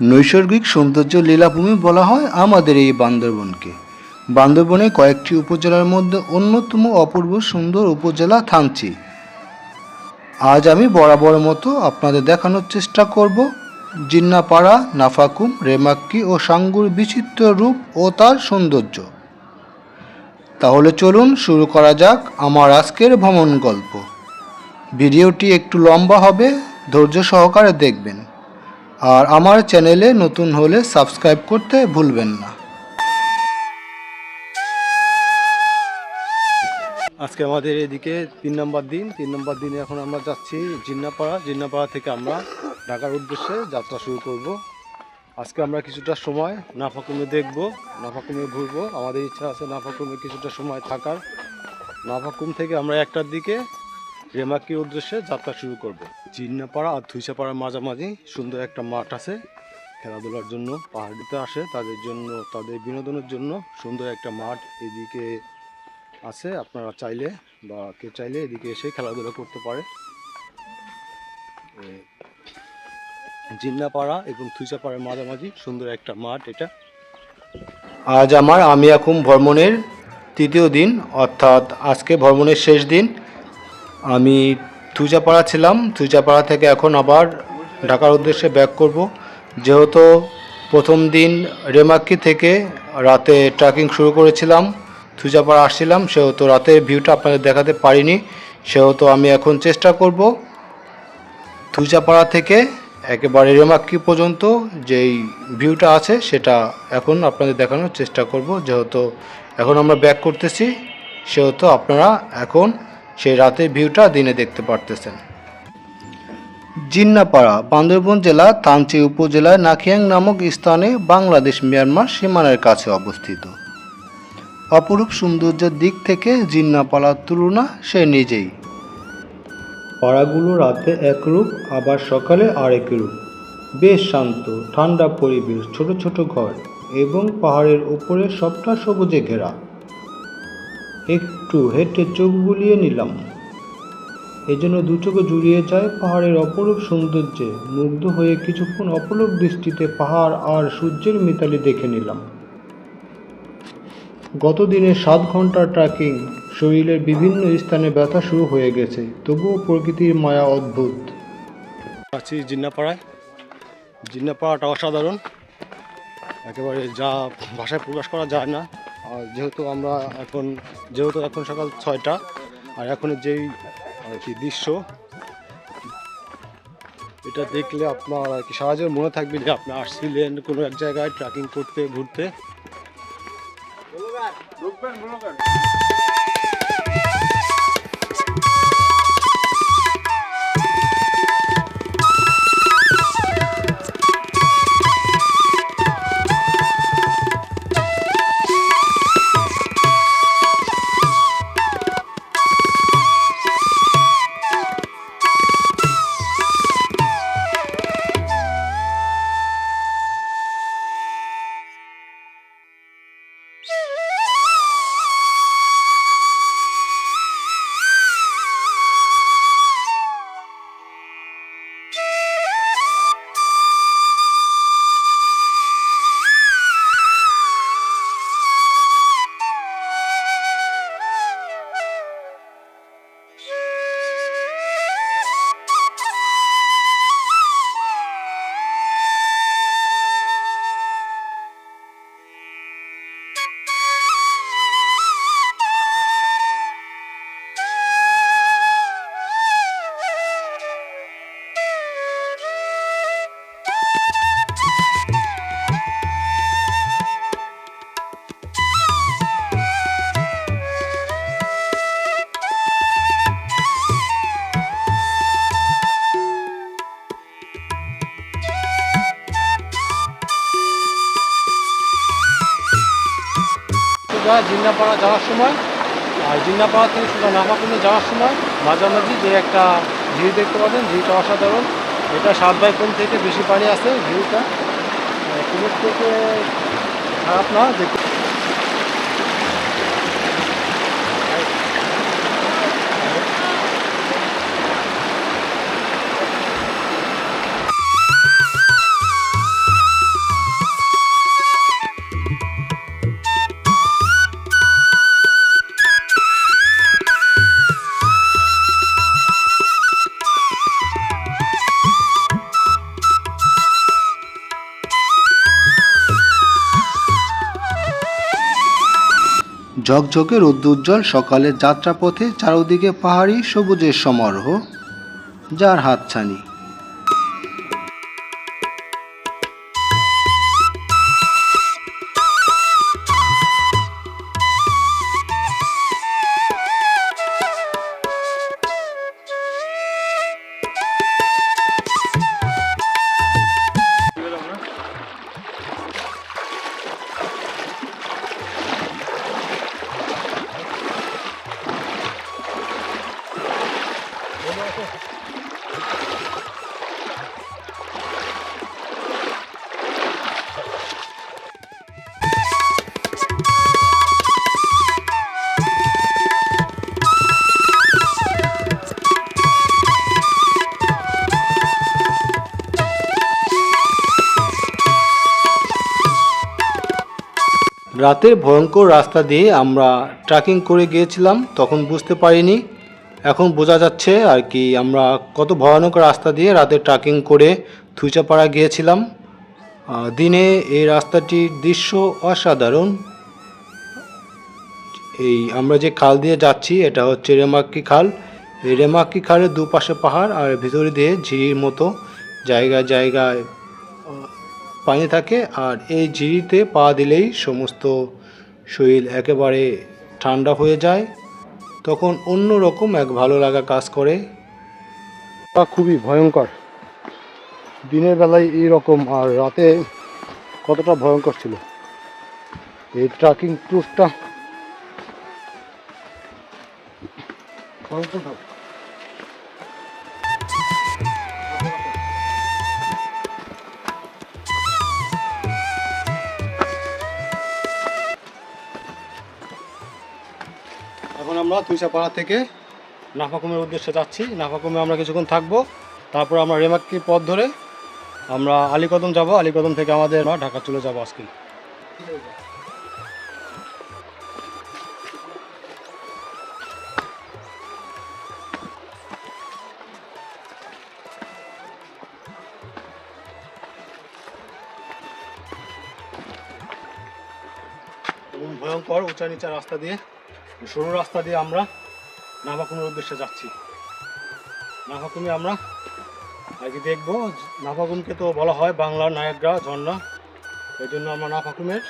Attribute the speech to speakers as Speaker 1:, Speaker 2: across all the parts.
Speaker 1: নৈসর্গিক সৌন্দর্য লীলাভূমি বলা হয় আমাদের এই বান্দরবনকে। বান্দরবনে কয়েকটি উপজেলার মধ্যে অন্যতম অপূর্ব সুন্দর উপজেলা থানচি। আজ আমি বরাবর মতো আপনাদের দেখানোর চেষ্টা করব জিন্নাপাড়া, নাফাকুম, রেমাক্কি ও সাঙ্গুর বিচিত্র রূপ ও তার সৌন্দর্য। তাহলে চলুন শুরু করা যাক আমার আজকের ভ্রমণ গল্প। ভিডিওটি একটু লম্বা হবে, ধৈর্য সহকারে দেখবেন। আর আমার চ্যানেলে নতুন হলে সাবস্ক্রাইব করতে ভুলবেন না।
Speaker 2: আজকে আমাদের এদিকে তিন নম্বর দিন। তিন নম্বর দিনে এখন আমরা যাচ্ছি জিন্নাপাড়া। জিন্নাপাড়া থেকে আমরা ঢাকার উদ্দেশ্যে যাত্রা শুরু করব। আজকে আমরা কিছুটা সময় নাফাকুমে দেখব, নাফাকুমে ঘুরবো। আমাদের ইচ্ছা আছে নাফাকুমে কিছুটা সময় থাকার। নাফাকুম থেকে আমরা একটার দিকে রেমাকির উদ্দেশ্যে যাত্রা শুরু করব। জিন্নাপাড়া আর থুইসাপাড়ার মাঝামাঝি সুন্দর একটা মাঠ আছে। খেলাধুলার জন্য পাহাড়িতে আসে, তাদের জন্য, তাদের বিনোদনের জন্য সুন্দর একটা মাঠ এদিকে আছে। আপনারা চাইলে বা কেউ চাইলে এদিকে এসে খেলাধুলা করতে পারে। জিন্নাপাড়া এবং থুইসাপাড়ার মাঝামাঝি সুন্দর একটা মাঠ এটা।
Speaker 1: আজ আমার আমি এখন ভ্রমণের তৃতীয় দিন, অর্থাৎ আজকে ভ্রমণের শেষ দিন। আমি থুজাপাড়া ছিলাম। থুজাপাড়া থেকে এখন আবার ঢাকার উদ্দেশ্যে ব্যাক করব। যেহেতু প্রথম দিন রেমাক্কি থেকে রাতে ট্রেকিং শুরু করেছিলাম থুজাপাড়া আসছিলাম, সেহেতু রাতের ভিউটা আপনাদের দেখাতে পারিনি, সেহেতু আমি এখন চেষ্টা করব থুজাপাড়া থেকে একেবারে রেমাক্কি পর্যন্ত যেই ভিউটা আছে, সেটা এখন আপনাদের দেখানোর চেষ্টা করব। যেহেতু এখন আমরা ব্যাক করতেছি, সেহেতু আপনারা এখন সেই রাতের ভিউটা দিনে দেখতে পারতেছেন। জিন্নাপাড়া, বান্দরবন জেলা, তানচি উপজেলায় নাখিয়াং নামক স্থানে বাংলাদেশ, মিয়ানমার সীমানার কাছে অবস্থিত। অপরূপ সৌন্দর্যের দিক থেকে জিন্নাপাড়ার তুলনা সে নিজেই। পাড়াগুলো রাতে একরূপ আবার সকালে আরেক রূপ। বেশ শান্ত, ঠান্ডা পরিবেশ, ছোট ছোট ঘর এবং পাহাড়ের উপরে সবটা সবুজে ঘেরা। একটু হেঁটে চোখ বুলিয়ে নিলাম। এজন্য দু চোখে জুড়িয়ে যায় পাহাড়ের অপরূপ সৌন্দর্যে, মুগ্ধ হয়ে কিছুক্ষণ অপলক দৃষ্টিতে পাহাড় আর সূর্যের মিতালি দেখে নিলাম। গত দিনে সাত ঘণ্টার ট্রেকিং, শরীরের বিভিন্ন স্থানে ব্যথা শুরু হয়ে গেছে, তবুও প্রকৃতির মায়া অদ্ভুত।
Speaker 2: আছি জিন্নাপাড়ায়। জিন্নাপাড়াটা অসাধারণ। একেবারে যা ভাষায় প্রকাশ করা যায় না। যেহেতু আমরা এখন, যেহেতু এখন সকাল ছয়টা, আর এখনের যেই, আর কি দৃশ্য, এটা দেখলে আপনার আর কি সারা মনে থাকবে যে আপনি আসছিলেন কোনো এক জায়গায় ট্রেকিং করতে, ঘুরতে। সোজা জিন্নাপাড়া যাওয়ার সময়, আর জিন্নাপাড়া থেকে সোজা নামাকুণ্ডে যাওয়ার সময় মাঝামাঝি যে একটা ভিউ দেখতে পাবেন, ভিউটা অসাধারণ। এটা সাত বাই কোন থেকে বেশি পানি আছে, ভিউটা। কুমির থেকে খারাপ না দেখতে
Speaker 1: ঝকঝকে রোদ্দুজ্জ্বল সকালের যাত্রাপথে চারদিকে পাহাড়ি সবুজের সমারোহ যার হাতছানি। রাতের ভয়ঙ্কর রাস্তা দিয়ে আমরা ট্রেকিং করে গিয়েছিলাম, তখন বুঝতে পারিনি। এখন বোঝা যাচ্ছে আর কি, আমরা কত ভয়ানক রাস্তা দিয়ে রাতে ট্রেকিং করে থুইচাপাড়া গিয়েছিলাম। দিনে এই রাস্তাটির দৃশ্য অসাধারণ। এই আমরা যে খাল দিয়ে যাচ্ছি, এটা হচ্ছে রেমাক্কি খাল। এই রেমাক্কি খালের দুপাশে পাহাড় আর ভিতরে দিয়ে ঝিরির মতো জায়গায় জায়গায় পানি থাকে আর এই ঝিরিতে পা দিলেই সমস্ত শরীর একেবারে ঠান্ডা হয়ে যায়। তখন অন্য রকম এক ভালো লাগা কাজ করে।
Speaker 2: খুবই ভয়ঙ্কর। দিনের বেলায় এইরকম আর রাতে কতটা ভয়ঙ্কর ছিল। এই ট্রাকিং ট্যুরটা। এখন আমরা তুইসাপাড়া থেকে নাফাকুমের উদ্দেশ্যে যাচ্ছি। নাফাকুমে আমরা কিছুক্ষণ থাকব। তারপর আমরা রেমাক্কি পথ ধরে আমরা আলীকদম যাব। আলীকদম থেকে আমাদের ঢাকা চলে যাব আজকে। ভয়ঙ্কর উঁচা নিচা রাস্তা দিয়ে সরু রাস্তা দিয়ে আমরা নাভাকুমের উদ্দেশ্যে যাচ্ছি। নাভাকুমে আমরা আগে দেখব নাভাকুমকে তো বলা হয় বাংলার নায়করা, ঝর্ণা। এই জন্য আমরা নাফাকুমের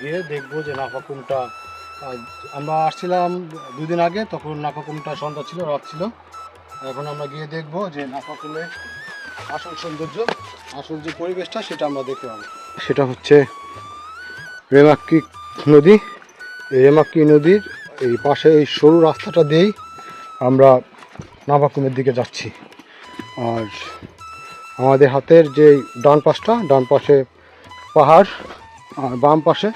Speaker 2: গিয়ে দেখব যে নাফাকুমটা আমরা আসছিলাম দুদিন আগে, তখন নাফাকুমটা সন্ধ্যা ছিল, রাত ছিল। এখন আমরা গিয়ে দেখব যে নাফাকুমের আসল সৌন্দর্য, আসল যে পরিবেশটা, সেটা আমরা দেখতে পাবো। সেটা হচ্ছে রেমাক্কি নদী। এই রেমাক্কি নদীর এই পাশে এই সরু রাস্তাটা দিয়েই আমরা নাভাকুমের দিকে যাচ্ছি। আর আমাদের হাতের যে ডান পাশটা, ডান পাশে পাহাড়, আর বাম পাশে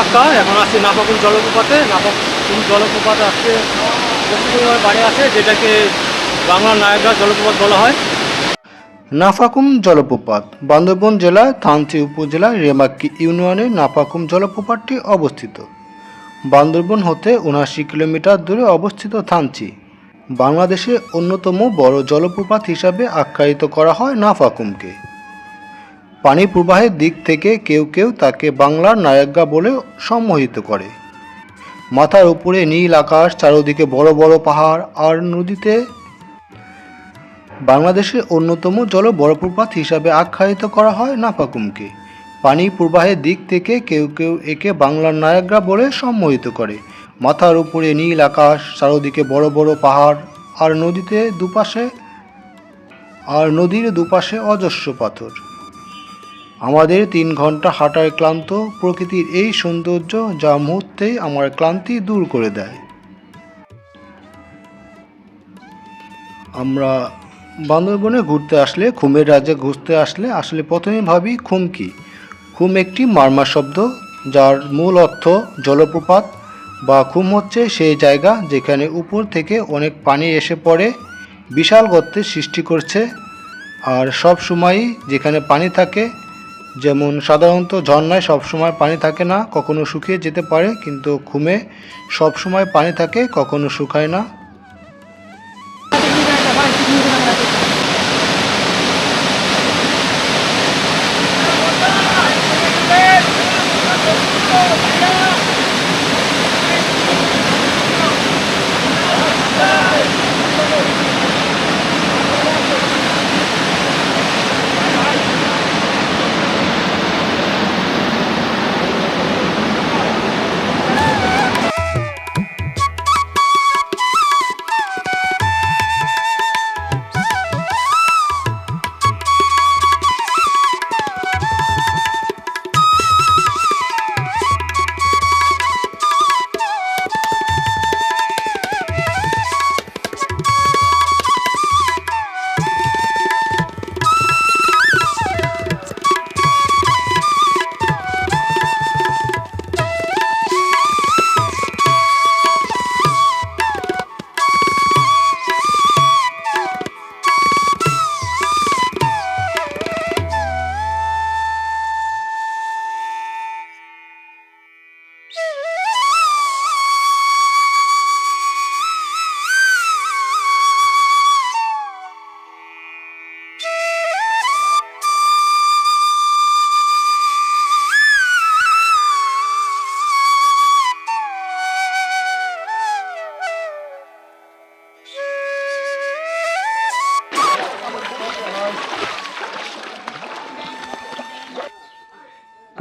Speaker 2: আমি এখন আসছি নাফাকুম জলপ্রপাতে। নাফাকুম জলপ্রপাত প্রচুর পরিমাণে বাড়ি আছে, যেটাকে বাংলার নায়করা জলপ্রপাত বলা হয়।
Speaker 1: নাফাকুম জলপ্রপাত, বান্দরবন জেলার থানচি উপজেলার রেমাক্কি ইউনিয়নের নাফাকুম জলপ্রপাতটি অবস্থিত। বান্দরবন হতে উনআশি কিলোমিটার দূরে অবস্থিত থানচি। বাংলাদেশে অন্যতম বড় জলপ্রপাত হিসাবে আখ্যায়িত করা হয় নাফাকুমকে পানি প্রবাহের দিক থেকে কেউ কেউ তাকে বাংলার নায়কগা বলে সম্মোহিত করে। মাথার উপরে নীল আকাশ, চারদিকে বড় বড় পাহাড় আর নদীতে বাংলাদেশের অন্যতম জল জলপ্রপাত হিসাবে আখ্যায়িত করা হয় নাপাকুমকে। পানি প্রবাহের দিক থেকে কেউ কেউ একে বাংলার নায়াগ্রা বলে সম্মোহিত করে। মাথার উপরে নীল আকাশ, চারদিকে বড় বড় পাহাড় আর নদীতে দুপাশে আর নদীর দুপাশে অজস্র পাথর। আমাদের তিন ঘণ্টা হাঁটায় ক্লান্ত প্রকৃতির এই সৌন্দর্য যা মুহূর্তেই আমার ক্লান্তি দূর করে দেয়। আমরা বান্দরবনে ঘুরতে আসলে খুমের রাজ্যে ঘুরতে আসলে আসলে প্রথমে ভাবি খুম কি? খুম একটি মারমা শব্দ যার মূল অর্থ জলপ্রপাত বা খুম হচ্ছে সেই জায়গা যেখানে উপর থেকে অনেক পানি এসে পড়ে, বিশাল গর্তের সৃষ্টি করছে, আর সব সময়ই যেখানে পানি থাকে যেমন সাধারণত ঝর্ণায় সবসময় পানি থাকে না, কখনো শুকিয়ে যেতে পারে, কিন্তু খুমে সবসময় পানি থাকে, কখনো শুকায় না।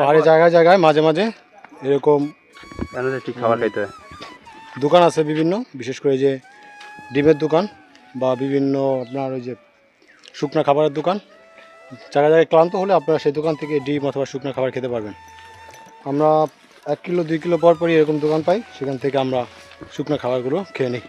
Speaker 2: পাহাড়ি জায়গায় জায়গায় মাঝে মাঝে এরকম
Speaker 3: ঠিক খাবার খাইতে হয়।
Speaker 2: দোকান আছে বিভিন্ন বিশেষ করে যে ডিমের দোকান বা বিভিন্ন আপনার ওই যে শুকনা খাবারের দোকান। জায়গায় জায়গায় ক্লান্ত হলে আপনারা সেই দোকান থেকে ডিম অথবা শুকনো খাবার খেতে পারবেন। আমরা এক কিলো দুই কিলো পর পরই এরকম দোকান পাই সেখান থেকে আমরা শুকনো খাবারগুলো খেয়ে নিই।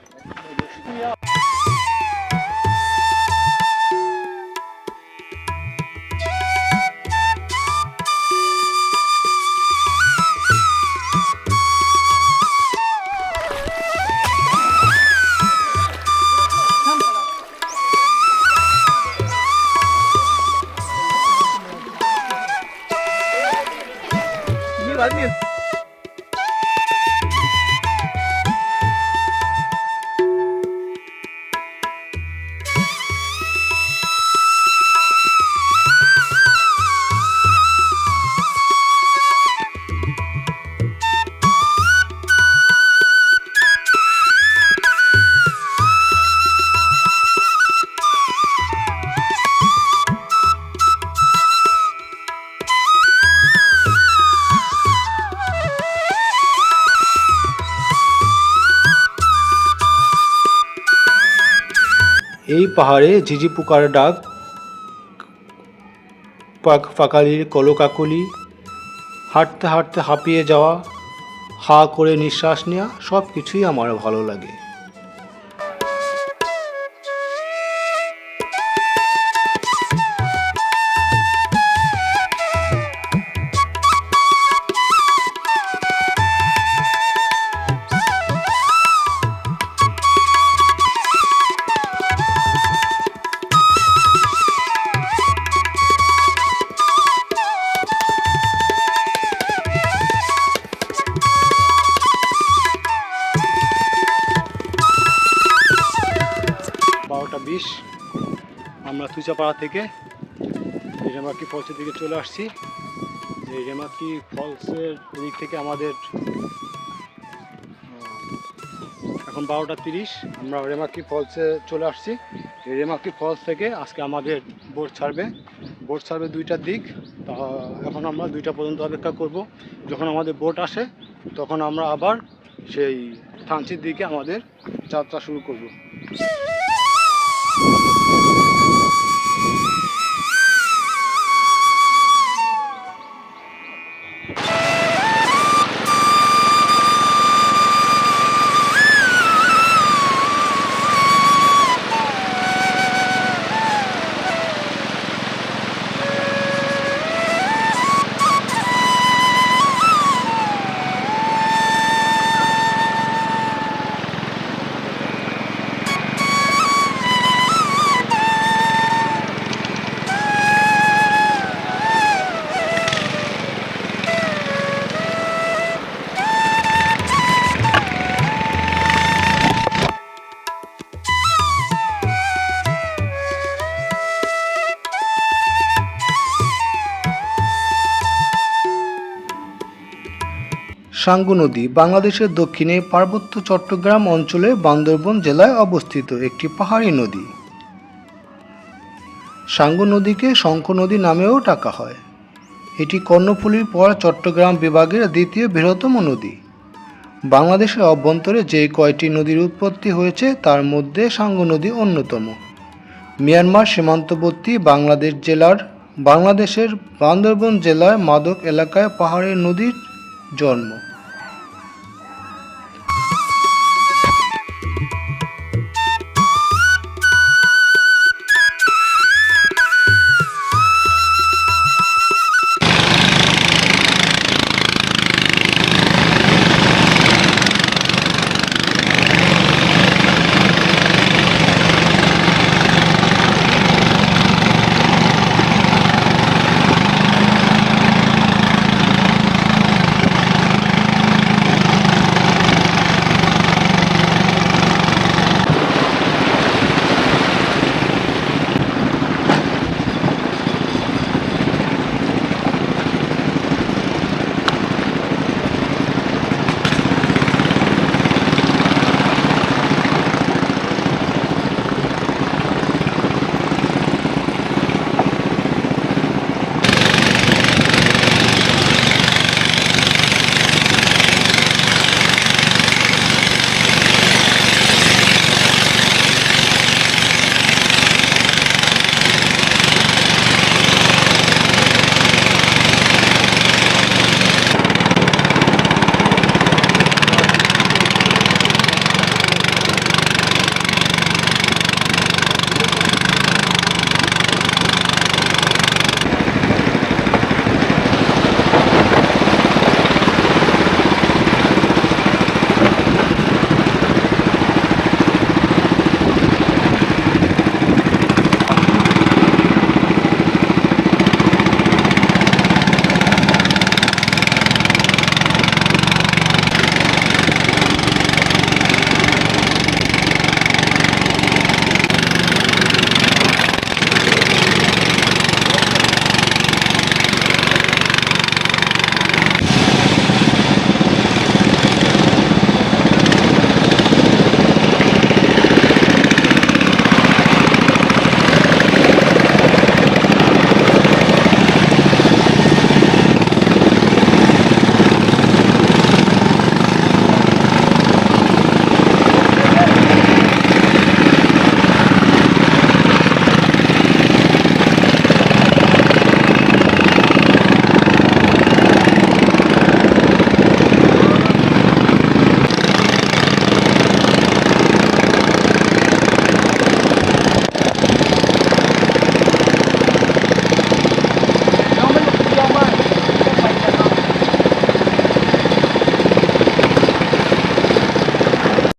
Speaker 2: 蓝命。এই পাহাড়ে ঝিঝি পোকার ডাক, পাক পাকালির কলকাকলি, হাঁটতে হাঁটতে হাঁপিয়ে যাওয়া, হা করে নিঃশ্বাস নেওয়া সব কিছুই আমার ভালো লাগে। তুচাপাড়া থেকে। রেমাকি ফলসের দিকে চলে আসছি। এই রেমাকি ফলসের দিক থেকে আমাদের এখন বারোটা তিরিশ। আমরা রেমাকি ফলসে চলে আসছি। রেমাকি ফলস থেকে আজকে আমাদের বোট ছাড়বে। বোট ছাড়বে দুইটার দিক। তা এখন আমরা দুইটা পর্যন্ত অপেক্ষা করব। যখন আমাদের বোট আসে, তখন আমরা আবার সেই থানচির দিকে আমাদের যাত্রা শুরু করব।
Speaker 1: সাঙ্গু নদী বাংলাদেশের দক্ষিণে পার্বত্য চট্টগ্রাম অঞ্চলে বান্দরবন জেলায় অবস্থিত একটি পাহাড়ি নদী। সাঙ্গু নদীকে শঙ্খ নদী নামেও ডাকা হয়। এটি কর্ণফুলীর পর চট্টগ্রাম বিভাগের দ্বিতীয় বৃহত্তম নদী। বাংলাদেশের অভ্যন্তরে যে কয়টি নদীর উৎপত্তি হয়েছে, তার মধ্যে সাঙ্গু নদী অন্যতম। মিয়ানমার সীমান্তবর্তী বাংলাদেশ জেলার বাংলাদেশের বান্দরবন জেলার মাদক এলাকায় পাহাড়ের নদীর জন্ম।